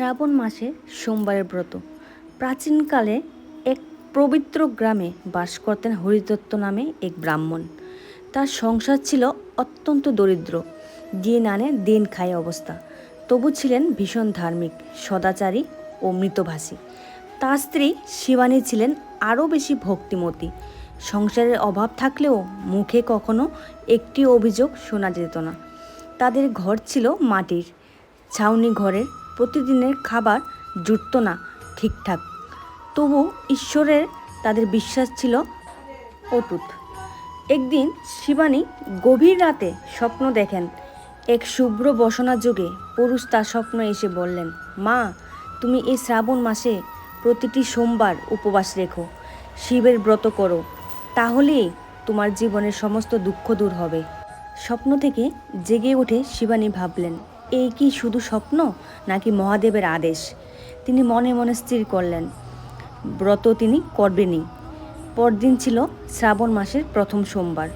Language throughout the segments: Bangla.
শ্রাবণ মাসে সোমবারের ব্রত। প্রাচীনকালে এক পবিত্র গ্রামে বাস করতেন হরিদত্ত নামে এক ব্রাহ্মণ। তার সংসার ছিল অত্যন্ত দরিদ্র। দিন আনে দিন খায় অবস্থা। তবু ছিলেন ভীষণ ধার্মিক, সদাচারী ও মৃতভাষী। তার স্ত্রী শিবানী ছিলেন আরও বেশি ভক্তিমতী। সংসারের অভাব থাকলেও মুখে কখনো একটি অভিযোগ শোনা যেত না। তাদের ঘর ছিল মাটির। ছাউনি ঘরের প্রতিদিনের খাবার জুটত না ঠিকঠাক। তবু ঈশ্বরের তাদের বিশ্বাস ছিল অটুট। একদিন শিবানী গভীর রাতে স্বপ্ন দেখেন। এক শুভ্র বসনা যুগে পুরুষ তার স্বপ্ন এসে বললেন, মা, তুমি এই শ্রাবণ মাসে প্রতিটি সোমবার উপবাস রেখো, শিবের ব্রত করো, তাহলেই তোমার জীবনের সমস্ত দুঃখ দূর হবে। স্বপ্ন থেকে জেগে উঠে শিবানী ভাবলেন এই কি শুধু স্বপ্ন নাকি মহাদেবের আদেশ? তিনি মনে মনে স্থির করলেন। ব্রত তিনি করবেনই। পরদিন ছিল শ্রাবণ মাসের প্রথম সোমবার।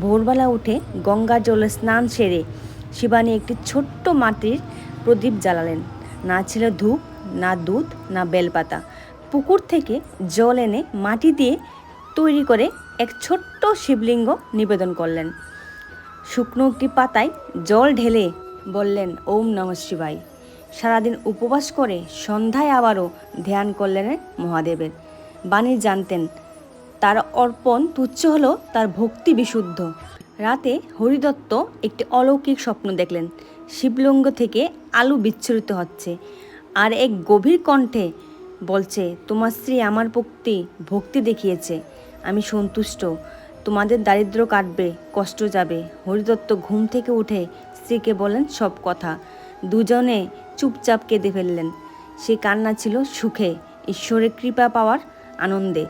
ভোরবেলা উঠে গঙ্গা জলে স্নান সেরে শিবানী একটি ছোট্ট মাটির প্রদীপ জ্বালালেন। না ছিল ধূপ, না দুধ, না বেলপাতা। পুকুর থেকে জল এনে মাটি দিয়ে তৈরি করে এক ছোট্ট শিবলিঙ্গ নিবেদন করলেন। শুকনো একটি পাতায় জল ঢেলে বললেন, ওম নম শিবাই সারাদিন উপবাস করে সন্ধ্যায় আবারও ধ্যান করলেন মহাদেবের। বাণী জানতেন, তার অর্পণ তুচ্ছ হলো, তার ভক্তি বিশুদ্ধ। রাতে হরিদত্ত একটি অলৌকিক স্বপ্ন দেখলেন। শিবলিঙ্গ থেকে আলু বিচ্ছুরিত হচ্ছে। আর এক গভীর কণ্ঠে বলছে, তোমার স্ত্রী আমার ভক্তি ভক্তি দেখিয়েছে। আমি সন্তুষ্ট। তোমাদের দারিদ্র কাটবে, কষ্ট যাবে। হরিদত্ত ঘুম থেকে উঠে স্ত্রীকে বলেন সব কথা। দুজনে চুপচাপ কেঁদে ফেললেন। সে কান্না ছিল সুখে, ঈশ্বরের কৃপা পাওয়ার আনন্দে।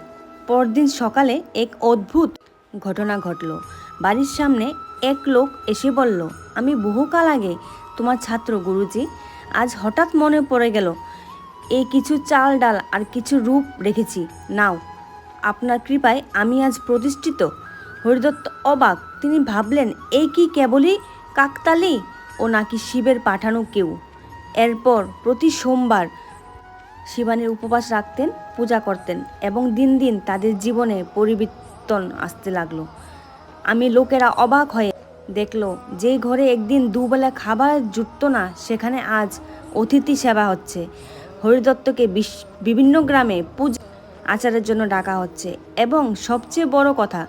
পরদিন সকালে এক অদ্ভুত ঘটনা ঘটল। বাড়ির সামনে এক লোক এসে বলল, আমি বহুকাল আগে তোমার ছাত্র গুরুজি, আজ হঠাৎ মনে পড়ে গেল এই কিছু চাল ডাল আর কিছু রূপ রেখেছি। নাও, আপনার কৃপায় আমি আজ প্রতিষ্ঠিত। হরিদত্ত অবাক। তিনি ভাবলেন এই কি কেবলই কাকতালি ও নাকি শিবের পাঠানো কেউ? এরপর প্রতি সোমবার শিবানীর উপবাস রাখতেন, পূজা করতেন এবং দিন দিন তাদের জীবনে পরিবর্তন আসতে লাগল। আমি লোকেরা অবাক হয়ে দেখল, যে ঘরে একদিন দুবেলা খাবার জুটত না, সেখানে আজ অতিথি সেবা হচ্ছে। হরিদত্তকে বিভিন্ন গ্রামে পূজা, আচারের জন্য ডাকা হচ্ছে এবং সবচেয়ে বড় কথা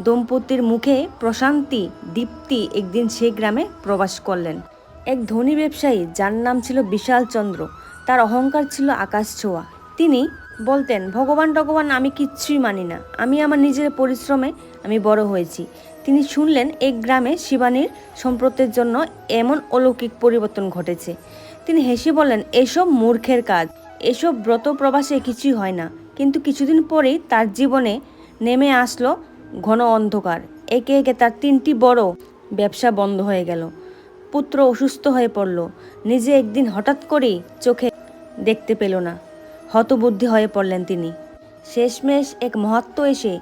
দম্পতির মুখে প্রশান্তি, দীপ্তি একদিন সেই গ্রামে প্রবাস করলেন। এক ধনী ব্যবসায়ী, যার নাম ছিল বিশাল চন্দ্র, তার অহংকার ছিল আকাশ ছোঁয়া। তিনি বলতেন, ভগবান টগবান, আমি কিচ্ছুই মানি না। আমি আমার নিজের পরিশ্রমে আমি বড় হয়েছি। তিনি শুনলেন, এক গ্রামে শিবানীর সম্প্রতের জন্য এমন অলৌকিক পরিবর্তন ঘটেছে। তিনি হেসে বললেন, এসব মূর্খের কাজ। এসব ব্রত প্রবাসে কিছুই হয় না। কিন্তু কিছুদিন পরেই তার জীবনে নেমে আসলো ঘন অন্ধকার। একে একে তার তিনটি বড় ব্যবসা বন্ধ হয়ে গেল। পুত্র অসুস্থ হয়ে পড়ল। নিজে একদিন হঠাৎ করেই চোখে দেখতে পেল না। হতবুদ্ধি হয়ে পড়লেন তিনি। শেষমেশ এক মহাত্ম এসে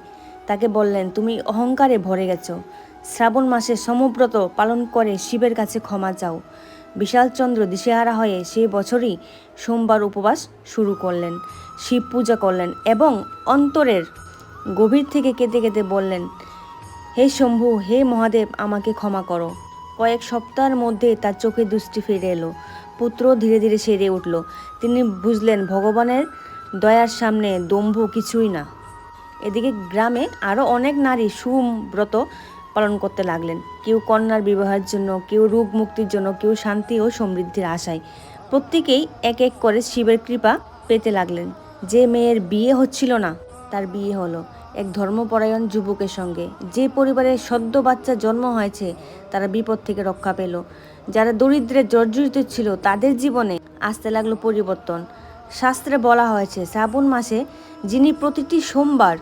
তাকে বললেন, তুমি অহংকারে ভরে গেছো। শ্রাবণ মাসে সমব্রত পালন করে শিবের কাছে ক্ষমা চাও। বিশালচন্দ্র দিশেহারা হয়ে সেই বছরই সোমবার উপবাস শুরু করলেন। শিব পূজা করলেন এবং অন্তরের গভীর থেকে কেঁদে কেঁদে বললেন, হে শম্ভু, হে মহাদেব, আমাকে ক্ষমা করো। কয়েক সপ্তাহের মধ্যে তার চোখে দৃষ্টি ফিরে এলো। পুত্র ধীরে ধীরে সেরে উঠল। তিনি বুঝলেন, ভগবানের দয়ার সামনে দম্ভ কিছুই না। এদিকে গ্রামে আরও অনেক নারী সুব্রত পালন করতে লাগলেন। কেউ কন্যার বিবাহের জন্য, কেউ রোগ মুক্তির জন্য, কেউ শান্তি ও সমৃদ্ধির আশায়। প্রত্যেকেই এক এক করে শিবের কৃপা পেতে লাগলেন। যে মেয়ের বিয়ে হচ্ছিল না, তার বিয়ে হলো। এক ধর্মপরায়ণ যুবকের সঙ্গে। যে পরিবারে সদ্য বাচ্চা জন্ম হয়েছে, তারা বিপদ থেকে রক্ষা পেল। যারা দরিদ্রে জর্জরিত ছিল, তাদের জীবনে আসতে লাগল পরিবর্তন। শাস্ত্রে বলা হয়েছে, শ্রাবণ মাসে যিনি প্রতিটি সোমবার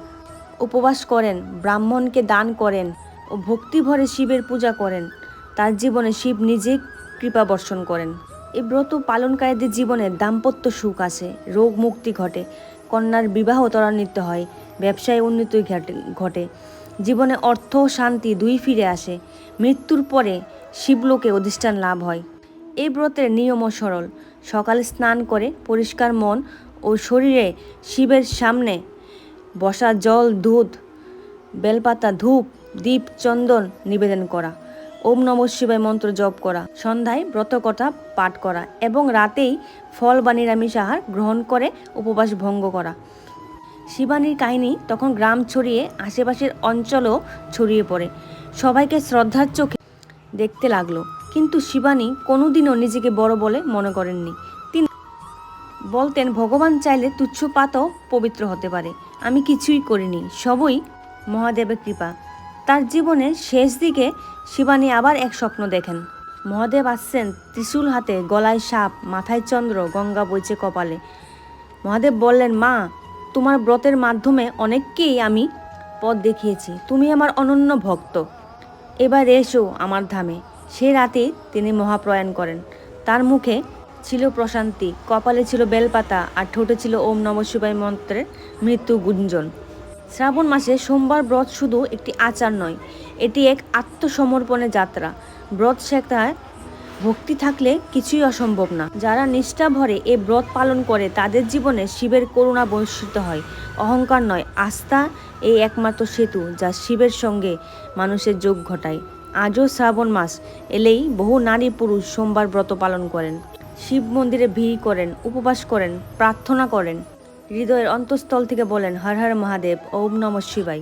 উপবাস করেন, ব্রাহ্মণকে দান করেন ও ভক্তি ভরে শিবের পূজা করেন, তার জীবনে শিব নিজে কৃপা বর্ষণ করেন। এই ব্রত পালনকারীদের জীবনে দাম্পত্য সুখ আসে, রোগ মুক্তি ঘটে। কন্যার বিবাহ ত্বরান্বিত হয়। ব্যবসায় উন্নতি ঘটে জীবনে অর্থ শান্তি দুই ফিরে আসে। মৃত্যুর পরে শিবলোকে অধিষ্ঠান লাভ হয়। এই ব্রতের নিয়ম সরল। সকালে স্নান করে পরিষ্কার মন ও শরীরে শিবের সামনে বসা জল, দুধ, বেলপাতা, ধূপ, দীপ, চন্দন নিবেদন করা। ওম নম শিবায় মন্ত্র জপ করা, সন্ধ্যায় ব্রতকথা পাঠ করা এবং রাতেই ফল বা নিরামিষ আহার গ্রহণ করে উপবাস ভঙ্গ করা। শিবানীর কাহিনী তখন গ্রাম ছড়িয়ে আশেপাশের অঞ্চলও ছড়িয়ে পড়ে। সবাইকে শ্রদ্ধার চোখে দেখতে লাগল। কিন্তু শিবানী কোনোদিনও নিজেকে বড় বলে মনে করেননি। তিনি বলতেন, ভগবান চাইলে তুচ্ছ পাতও পবিত্র হতে পারে। আমি কিছুই করিনি। সবই মহাদেবের কৃপা। তার জীবনের শেষ দিকে শিবানী আবার এক স্বপ্ন দেখেন। মহাদেব আসছেন ত্রিশূল হাতে, গলায় সাপ, মাথায় চন্দ্র, গঙ্গা বইছে কপালে। মহাদেব বললেন, মা, তোমার ব্রতের মাধ্যমে অনেককেই আমি পথ দেখিয়েছি। তুমি আমার অনন্য ভক্ত। এবার এসো আমার ধামে। সে রাতে তিনি মহাপ্রয়াণ করেন। তার মুখে ছিল প্রশান্তি, কপালে ছিল বেলপাতা, আর ঠোঁটে ছিল ওম নম শিবায় মন্ত্রের মৃত্যু গুঞ্জন শ্রাবণ মাসে সোমবার ব্রত শুধু একটি আচার নয়, এটি এক আত্মসমর্পণের যাত্রা। ব্রত শেখায় ভক্তি থাকলে কিছুই অসম্ভব না। যারা নিষ্ঠা ভরে এই ব্রত পালন করে, তাদের জীবনে শিবের করুণা বর্ষিত হয়। অহংকার নয়, আস্থা এই একমাত্র সেতু যা শিবের সঙ্গে মানুষের যোগ ঘটায়। আজও শ্রাবণ মাস এলেই বহু নারী পুরুষ সোমবার ব্রত পালন করেন। শিব মন্দিরে ভিড় করেন, উপবাস করেন, প্রার্থনা করেন। হৃদয়ের অন্তঃস্থল থেকে বলেন, হর হর মহাদেব, ওম নম শিবাই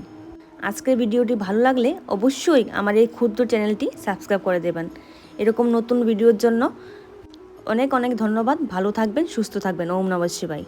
আজকের ভিডিওটি ভালো লাগলে অবশ্যই আমার এই ক্ষুদ্র চ্যানেলটি সাবস্ক্রাইব করে দেবেন। এরকম নতুন ভিডিওর জন্য অনেক অনেক ধন্যবাদ। ভালো থাকবেন, সুস্থ থাকবেন। ওম নম শিবাই